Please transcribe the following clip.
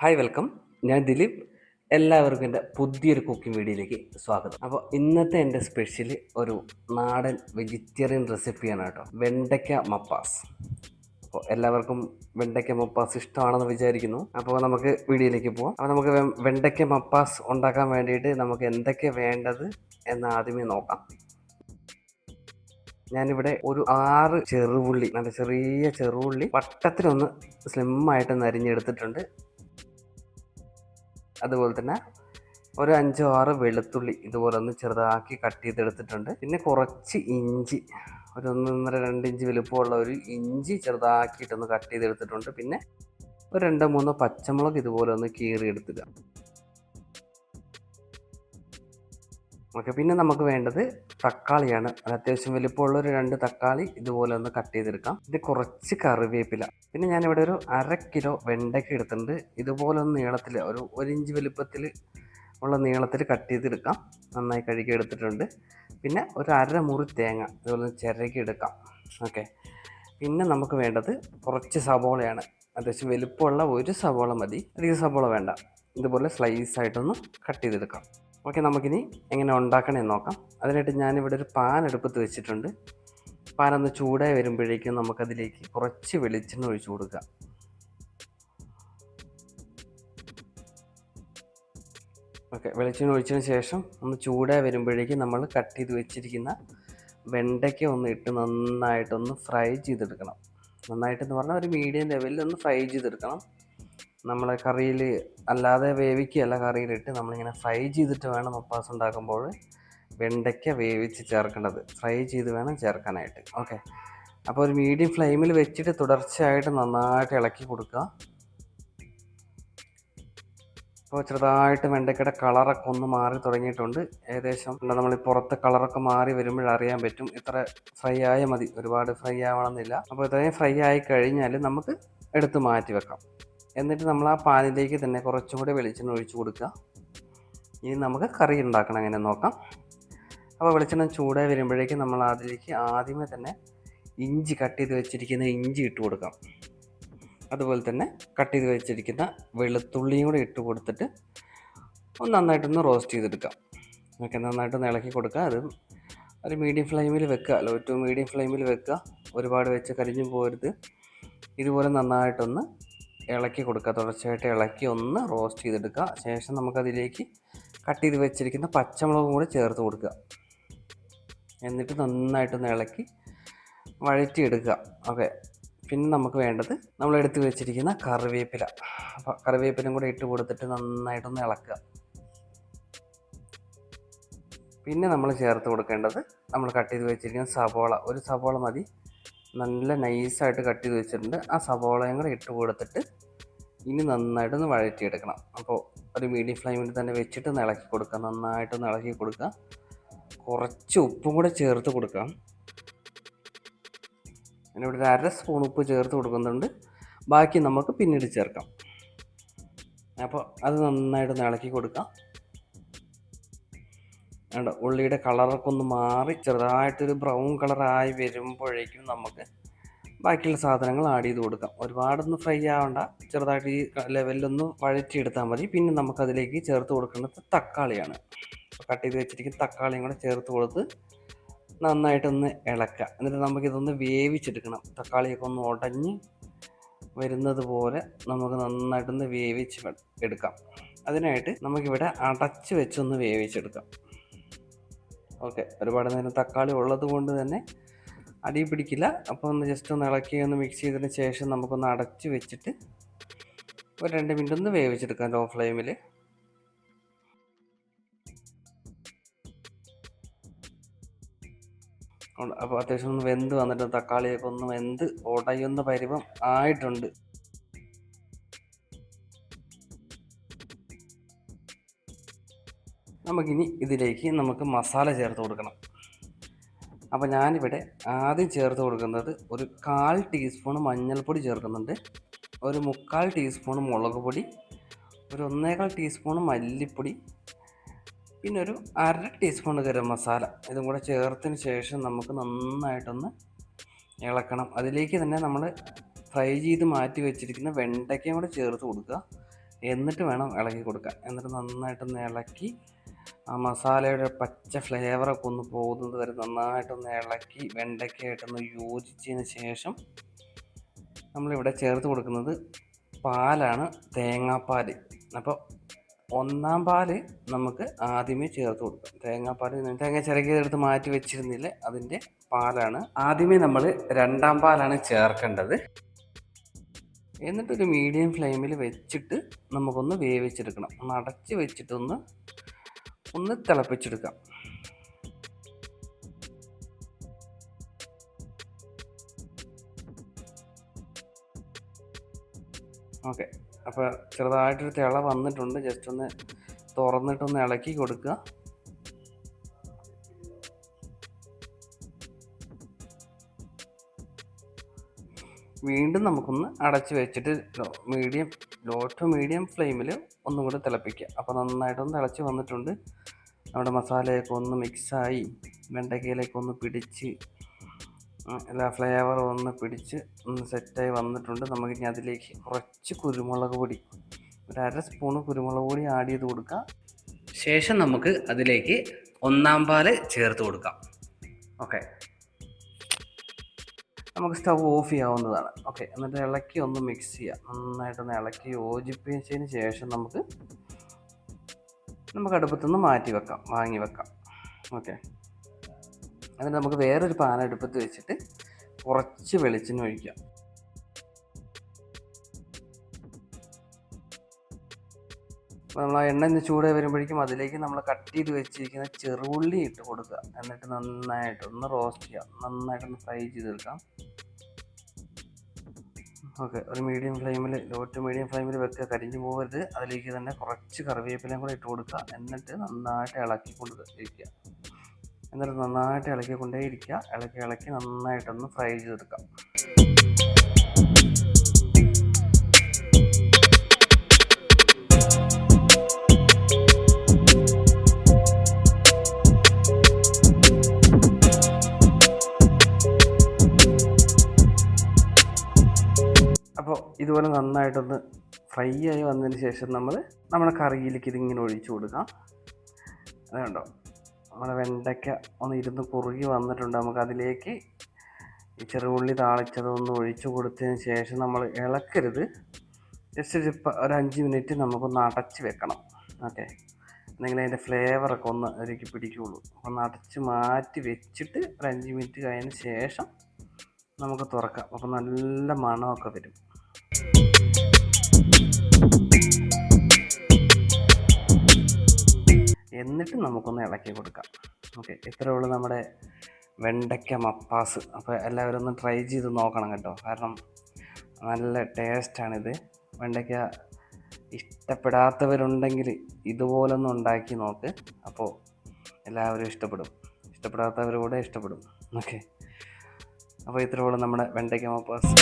Hi welcome ഞാൻ ദിലീപ്. എല്ലാവർക്കും എന്റെ പുതിയൊരു കുക്കിംഗ് വീഡിയോയിലേക്ക് സ്വാഗതം. അപ്പോൾ ഇന്നത്തെ എന്റെ സ്പെഷ്യൽ ഒരു നാടൻ വെജിറ്റേറിയൻ റെസിപ്പിയാണ് കേട്ടോ. വെണ്ടയ്ക്ക മപ്പാസ്. അപ്പോൾ എല്ലാവർക്കും വെണ്ടയ്ക്ക മപ്പാസ് ഇഷ്ടമാണെന്ന് വിചാരിക്കുന്നു. അപ്പോൾ നമുക്ക് വീഡിയോയിലേക്ക് പോവാം. അപ്പോൾ നമുക്ക് വെണ്ടയ്ക്ക മപ്പാസ് ഉണ്ടാക്കാൻ വേണ്ടിയിട്ട് നമുക്ക് എന്തൊക്കെ വേണ്ടത് എന്ന് ആദ്യമേ നോക്കാം. ഞാനിവിടെ ഒരു ആറ് ചെറുപുള്ളി നല്ല ചെറിയ ചെറുപുള്ളി വട്ടത്തിലൊന്ന് സ്ലിമ്മായിട്ട് നരിഞ്ഞെടുത്തിട്ടുണ്ട്. അതുപോലെ തന്നെ ഒരു അഞ്ചോ ആറ് വെളുത്തുള്ളി ഇതുപോലെ ഒന്ന് ചെറുതാക്കി കട്ട് ചെയ്തെടുത്തിട്ടുണ്ട്. പിന്നെ കുറച്ച് ഇഞ്ചി ഒരു ഒന്നൊന്നര രണ്ട് ഇഞ്ച് വലുപ്പമുള്ള ഒരു ഇഞ്ചി ചെറുതാക്കിയിട്ടൊന്ന് കട്ട് ചെയ്തെടുത്തിട്ടുണ്ട്. പിന്നെ ഒരു രണ്ടോ മൂന്നോ പച്ചമുളക് ഇതുപോലെ ഒന്ന് കീറി ഓക്കെ പിന്നെ നമുക്ക് വേണ്ടത് തക്കാളിയാണ്. അത് അത്യാവശ്യം വലിപ്പമുള്ള ഒരു രണ്ട് തക്കാളി ഇതുപോലെ ഒന്ന് കട്ട് ചെയ്തെടുക്കാം. ഇത് കുറച്ച് കറിവേപ്പില. പിന്നെ ഞാനിവിടെ ഒരു അര കിലോ വെണ്ടയ്ക്ക എടുത്തിട്ടുണ്ട്. ഇതുപോലെ ഒന്ന് നീളത്തിൽ ഒരു ഒരു ഇഞ്ച് വലിപ്പത്തിൽ ഉള്ള നീളത്തിൽ കട്ട് ചെയ്തെടുക്കാം. നന്നായി കഴുകി എടുത്തിട്ടുണ്ട്. പിന്നെ ഒരു അര മുറി തേങ്ങ ഇതുപോലെ ചിരകി എടുക്കാം. ഓക്കെ പിന്നെ നമുക്ക് വേണ്ടത് കുറച്ച് സവോളയാണ്. അത്യാവശ്യം വലിപ്പമുള്ള ഒരു സവോള മതി. അധികം സവോള വേണ്ട. ഇതുപോലെ സ്ലൈസ് ആയിട്ടൊന്ന് കട്ട് ചെയ്തെടുക്കാം. ഓക്കെ നമുക്കിനി എങ്ങനെ ഉണ്ടാക്കണമെന്ന് നോക്കാം. അതിനായിട്ട് ഞാനിവിടെ ഒരു പാൻ എടുപ്പത്ത് വെച്ചിട്ടുണ്ട്. പാൻ ഒന്ന് ചൂടായി വരുമ്പോഴേക്കും നമുക്കതിലേക്ക് കുറച്ച് വെളിച്ചെണ്ണ ഒഴിച്ചു കൊടുക്കുക ഓക്കെ വെളിച്ചെണ്ണ ഒഴിച്ചതിന് ശേഷം ഒന്ന് ചൂടായി വരുമ്പോഴേക്കും നമ്മൾ കട്ട് ചെയ്ത് വെച്ചിരിക്കുന്ന വെണ്ടയ്ക്ക ഒന്ന് ഇട്ട് നന്നായിട്ടൊന്ന് ഫ്രൈ ചെയ്തെടുക്കണം. നന്നായിട്ടെന്ന് പറഞ്ഞാൽ ഒരു മീഡിയം ലെവലിൽ ഒന്ന് ഫ്രൈ ചെയ്തെടുക്കണം. നമ്മൾ കറിയിൽ അല്ലാതെ വേവിക്കുകയല്ല കറിയിലിട്ട് നമ്മളിങ്ങനെ ഫ്രൈ ചെയ്തിട്ട് വേണം മപ്പാസ് ഉണ്ടാക്കുമ്പോൾ വെണ്ടയ്ക്ക വേവിച്ച് ചേർക്കേണ്ടത്. ഫ്രൈ ചെയ്ത് വേണം ചേർക്കാനായിട്ട്. ഓക്കെ. അപ്പോൾ ഒരു മീഡിയം ഫ്ലെയിമിൽ വെച്ചിട്ട് തുടർച്ചയായിട്ട് നന്നായിട്ട് ഇളക്കി കൊടുക്കുക. അപ്പോൾ ചെറുതായിട്ട് വെണ്ടയ്ക്കയുടെ കളറൊക്കെ ഒന്ന് മാറി തുടങ്ങിയിട്ടുണ്ട്. ഏകദേശം നമ്മൾ പുറത്ത് കളറൊക്കെ മാറി വരുമ്പോൾ അറിയാൻ പറ്റും. ഇത്ര ഫ്രൈ ആയ മതി. ഒരുപാട് ഫ്രൈ ആവണമെന്നില്ല. അപ്പോൾ ഇത്രയും ഫ്രൈ ആയി കഴിഞ്ഞാൽ നമുക്ക് എടുത്ത് മാറ്റി വെക്കാം. എന്നിട്ട് നമ്മൾ ആ പാനിലേക്ക് തന്നെ കുറച്ചും കൂടി വെളിച്ചെണ്ണ ഒഴിച്ച് കൊടുക്കുക. ഇനി നമുക്ക് കറി ഉണ്ടാക്കണം അങ്ങനെ നോക്കാം. അപ്പോൾ വെളിച്ചെണ്ണ ചൂടായി വരുമ്പോഴേക്കും നമ്മൾ അതിലേക്ക് ആദ്യമേ തന്നെ ഇഞ്ചി കട്ട് ചെയ്ത് വെച്ചിരിക്കുന്ന ഇഞ്ചി ഇട്ട് കൊടുക്കാം. അതുപോലെ തന്നെ കട്ട് ചെയ്ത് വെച്ചിരിക്കുന്ന വെളുത്തുള്ളിയും കൂടി ഇട്ട് കൊടുത്തിട്ട് ഒന്ന് നന്നായിട്ടൊന്ന് റോസ്റ്റ് ചെയ്തെടുക്കാം. ഓക്കെ നന്നായിട്ടൊന്ന് ഇളക്കി കൊടുക്കുക. അത് ഒരു മീഡിയം ഫ്ലെയിമിൽ വെക്കുക. ലോ ടു മീഡിയം ഫ്ലെയിമിൽ വെക്കുക. ഒരുപാട് വെച്ച് കരിഞ്ഞു പോരുത് ഇതുപോലെ നന്നായിട്ടൊന്ന് ഇളക്കി കൊടുക്കുക. തുടർച്ചയായിട്ട് ഇളക്കി ഒന്ന് റോസ്റ്റ് ചെയ്തെടുക്കുക. ശേഷം നമുക്കതിലേക്ക് കട്ട് ചെയ്ത് വെച്ചിരിക്കുന്ന പച്ചമുളകും കൂടി ചേർത്ത് കൊടുക്കുക. എന്നിട്ട് നന്നായിട്ടൊന്ന് ഇളക്കി വഴറ്റിയെടുക്കുക. ഓക്കെ പിന്നെ നമുക്ക് വേണ്ടത് നമ്മൾ എടുത്ത് വെച്ചിരിക്കുന്ന കറിവേപ്പില. അപ്പോൾ കറിവേപ്പിലും കൂടെ ഇട്ട് കൊടുത്തിട്ട് നന്നായിട്ടൊന്ന് ഇളക്കുക. പിന്നെ നമ്മൾ ചേർത്ത് കൊടുക്കേണ്ടത് നമ്മൾ കട്ട് ചെയ്ത് വെച്ചിരിക്കുന്ന സവോള. ഒരു സവോള മതി. നല്ല നൈസായിട്ട് കട്ട് ചെയ്ത് വെച്ചിട്ടുണ്ട്. ആ സവോളയും കൂടെ ഇട്ട് കൊടുത്തിട്ട് ഇനി നന്നായിട്ടൊന്ന് വഴറ്റിയെടുക്കണം. അപ്പോൾ ഒരു മീഡിയം ഫ്ലെയിമിൽ തന്നെ വെച്ചിട്ട് ഇളക്കി കൊടുക്കുക നന്നായിട്ടൊന്ന് ഇളക്കി കൊടുക്കുക കുറച്ച് ഉപ്പും കൂടെ ചേർത്ത് കൊടുക്കാം. ഇവിടെ ഒരു അര സ്പൂൺ ഉപ്പ് ചേർത്ത് കൊടുക്കുന്നുണ്ട്. ബാക്കി നമുക്ക് പിന്നീട് ചേർക്കാം. അപ്പോൾ അത് നന്നായിട്ടൊന്ന് ഇളക്കി കൊടുക്കാം. വേണ്ട ഉള്ളിയുടെ കളറൊക്കെ ഒന്ന് മാറി ചെറുതായിട്ടൊരു ബ്രൗൺ കളറായി വരുമ്പോഴേക്കും നമുക്ക് ബാക്കിയുള്ള സാധനങ്ങൾ ആഡ് ചെയ്ത് കൊടുക്കാം. ഒരുപാടൊന്നും ഫ്രൈ ആവണ്ട. ചെറുതായിട്ട് ഈ ലെവലിലൊന്ന് വഴറ്റിയെടുത്താൽ മതി. പിന്നെ നമുക്കതിലേക്ക് ചേർത്ത് കൊടുക്കേണ്ടത് തക്കാളിയാണ്. കട്ട് ചെയ്ത് വെച്ചിരിക്കുന്ന തക്കാളിയും കൂടെ ചേർത്ത് കൊടുത്ത് നന്നായിട്ടൊന്ന് ഇളക്കുക. എന്നിട്ട് നമുക്കിതൊന്ന് വേവിച്ചെടുക്കണം. തക്കാളിയൊക്കെ ഒന്ന് ഉടഞ്ഞ് വരുന്നത് പോലെ നമുക്ക് നന്നായിട്ടൊന്ന് വേവിച്ച് എടുക്കാം. അതിനായിട്ട് നമുക്കിവിടെ അടച്ച് വെച്ചൊന്ന് വേവിച്ചെടുക്കാം. ഓക്കെ ഒരുപാട് നേരം തക്കാളി ഉള്ളത് കൊണ്ട് തന്നെ അടി പിടിക്കില്ല. അപ്പോൾ ഒന്ന് ജസ്റ്റ് ഒന്ന് ഇളക്കി ഒന്ന് മിക്സ് ചെയ്തതിന് ശേഷം നമുക്കൊന്ന് അടച്ച് വെച്ചിട്ട് ഒരു രണ്ട് മിനിറ്റ് ഒന്ന് വേവിച്ചെടുക്കാം ലോ. ഫ്ലെയിമിൽ അപ്പോൾ അത്യാവശ്യം ഒന്ന് വെന്ത് വന്നിട്ട് തക്കാളിയൊക്കെ ഒന്ന് വെന്ത് ഉടയുന്ന പരിവം ആയിട്ടുണ്ട്. നമുക്കിനി ഇതിലേക്ക് നമുക്ക് മസാല ചേർത്ത് കൊടുക്കണം. അപ്പോൾ ഞാനിവിടെ ആദ്യം ചേർത്ത് കൊടുക്കുന്നത് ഒരു കാൽ ടീസ്പൂൺ മഞ്ഞൾപ്പൊടി ചേർക്കുന്നുണ്ട്. ഒരു മുക്കാൽ ടീസ്പൂൺ മുളക് പൊടി ഒരു ഒന്നേകാൽ ടീസ്പൂൺ മല്ലിപ്പൊടി പിന്നെ ഒരു അര ടീസ്പൂൺ ഗരം മസാല. ഇതും കൂടെ ചേർത്തതിന് ശേഷം നമുക്ക് നന്നായിട്ടൊന്ന് ഇളക്കണം. അതിലേക്ക് തന്നെ നമ്മൾ ഫ്രൈ ചെയ്ത് മാറ്റി വെച്ചിരിക്കുന്ന വെണ്ടയ്ക്കയും കൂടെ ചേർത്ത് കൊടുക്കുക. എന്നിട്ട് വേണം ഇളക്കി കൊടുക്കാൻ. എന്നിട്ട് നന്നായിട്ടൊന്ന് ഇളക്കി ആ മസാലയുടെ പച്ച ഫ്ലേവറൊക്കെ ഒന്ന് പോകുന്നത് വരെ നന്നായിട്ടൊന്ന് ഇളക്കി വെണ്ടയ്ക്കായിട്ടൊന്ന് യോജിച്ചതിന് ശേഷം നമ്മളിവിടെ ചേർത്ത് കൊടുക്കുന്നത് പാലാണ് തേങ്ങാപ്പാൽ അപ്പോൾ ഒന്നാം പാൽ നമുക്ക് ആദ്യമേ ചേർത്ത് കൊടുക്കാം. തേങ്ങാപ്പാൽ തേങ്ങ ചിരകിയതെടുത്ത് മാറ്റി വെച്ചിരുന്നില്ല അതിന്റെ പാലാണ്. ആദ്യമേ നമ്മൾ രണ്ടാം പാലാണ് ചേർക്കേണ്ടത്. എന്നിട്ടൊരു മീഡിയം ഫ്ലെയിമിൽ വെച്ചിട്ട് നമുക്കൊന്ന് വേവിച്ചെടുക്കണം. ഒന്ന് അടച്ച് വെച്ചിട്ടൊന്ന് ഒന്ന് തിളപ്പിച്ചെടുക്കാം. ഓക്കെ. അപ്പോൾ ചെറുതായിട്ടൊരു തിള വന്നിട്ടുണ്ട്. ജസ്റ്റ് ഒന്ന് തുറന്നിട്ടൊന്ന് ഇളക്കി കൊടുക്കുക. വീണ്ടും നമുക്കൊന്ന് അടച്ചു വെച്ചിട്ട് മീഡിയം ലോ ടു മീഡിയം ഫ്ലെയിമിൽ ഒന്നും കൂടെ തിളപ്പിക്കുക. അപ്പോൾ നന്നായിട്ടൊന്ന് തിളച്ച് വന്നിട്ടുണ്ട്. നമ്മുടെ മസാലയൊക്കെ ഒന്ന് മിക്സായി വെണ്ടയ്ക്കയിലേക്ക് ഒന്ന് പിടിച്ച് എല്ലാ ഫ്ലേവറും ഒന്ന് പിടിച്ച് ഒന്ന് സെറ്റായി വന്നിട്ടുണ്ട്. നമുക്ക് ഇനി അതിലേക്ക് കുറച്ച് കുരുമുളക് പൊടി ഒരു അര സ്പൂണ് കുരുമുളക് പൊടി ആഡ് ചെയ്ത് കൊടുക്കുക ശേഷം നമുക്ക് അതിലേക്ക് ഒന്നാം പാൽ ചേർത്ത് കൊടുക്കാം. ഓക്കെ നമുക്ക് സ്റ്റവ് ഓഫ് ചെയ്യാവുന്നതാണ്. ഓക്കെ എന്നിട്ട് ഇളക്കി ഒന്ന് മിക്സ് ചെയ്യാം. നന്നായിട്ടൊന്ന് ഇളക്കി യോജിപ്പിച്ചതിന് ശേഷം നമുക്ക് നമുക്ക് അടുപ്പത്തുനിന്ന് മാറ്റി വെക്കാം വാങ്ങി വെക്കാം. ഓക്കെ. എന്നിട്ട് നമുക്ക് വേറൊരു പാൻ അടുപ്പത്ത് വെച്ചിട്ട് കുറച്ച് വെളിച്ചെണ്ണ ഒഴിക്കാം. നമ്മൾ ആ എണ്ണ ഒന്ന് ചൂട് വരുമ്പോഴേക്കും അതിലേക്ക് നമ്മൾ കട്ട് ചെയ്ത് വെച്ചിരിക്കുന്ന ചെറുള്ളി ഇട്ട് കൊടുക്കുക. എന്നിട്ട് നന്നായിട്ട് ഒന്ന് റോസ്റ്റ് ചെയ്യാം. നന്നായിട്ടൊന്ന് ഫ്രൈ ചെയ്തെടുക്കാം ഓക്കെ ഒരു മീഡിയം ഫ്ലെയിമിൽ ലോ ടു മീഡിയം ഫ്ലെയിമിൽ വെക്കുക. കരിഞ്ഞു പോകരുത് അതിലേക്ക് തന്നെ കുറച്ച് കറിവേപ്പിലയും കൂടെ ഇട്ട് കൊടുക്കുക. എന്നിട്ട് നന്നായിട്ട് ഇളക്കി കൊണ്ട് ഇരിക്കുക എന്നിട്ട് നന്നായിട്ട് ഇളക്കി കൊണ്ടേ ഇരിക്കുക ഇളക്കി ഇളക്കി നന്നായിട്ടൊന്ന് ഫ്രൈ ചെയ്തെടുക്കാം. ഇതുപോലെ നന്നായിട്ടൊന്ന് ഫ്രൈ ആയി വന്നതിന് ശേഷം നമ്മൾ നമ്മുടെ കറിയിലേക്ക് ഇതിങ്ങനെ ഒഴിച്ചു കൊടുക്കാം. അതുകൊണ്ടോ കണ്ടോ? നമ്മുടെ വെണ്ടയ്ക്ക ഒന്ന് ഇരുന്ന് കുറുകി വന്നിട്ടുണ്ട്. നമുക്ക് അതിലേക്ക് ഈ ചെറുപുള്ളി താളിച്ചതൊന്ന് ഒഴിച്ചു കൊടുത്തതിന് ശേഷം നമ്മൾ ഇളക്കരുത്. ജസ്റ്റ് ഒരു ഒരു അഞ്ച് മിനിറ്റ് നമുക്കൊന്ന് അടച്ച് വെക്കണം. ഓക്കെ. എന്തെങ്കിലും അതിന്റെ ഫ്ലേവറൊക്കെ ഒന്ന് അതിലേക്ക് പിടിക്കുകയുള്ളൂ ഒന്ന് അടച്ച് മാറ്റി വെച്ചിട്ട് ഒരു അഞ്ച് മിനിറ്റ് കഴിഞ്ഞ ശേഷം നമുക്ക് തുറക്കാം. അപ്പോൾ നല്ല മണമൊക്കെ വരും. എന്നിട്ട് നമുക്കൊന്ന് ഇളക്കി കൊടുക്കാം. ഓക്കെ ഇത്രയേ ഉള്ളൂ നമ്മുടെ വെണ്ടയ്ക്ക മപ്പാസ്. അപ്പോൾ എല്ലാവരും ഒന്ന് ട്രൈ ചെയ്ത് നോക്കണം കേട്ടോ. കാരണം നല്ല ടേസ്റ്റാണിത് വെണ്ടയ്ക്ക ഇഷ്ടപ്പെടാത്തവരുണ്ടെങ്കിൽ ഇതുപോലൊന്ന് ഉണ്ടാക്കി നോക്ക്. അപ്പോൾ എല്ലാവരും ഇഷ്ടപ്പെടും. ഇഷ്ടപ്പെടാത്തവർ കൂടെ ഇഷ്ടപ്പെടും. ഓക്കെ അപ്പോൾ ഇത്രയേ ഉള്ളൂ നമ്മുടെ വെണ്ടയ്ക്ക മപ്പാസ്.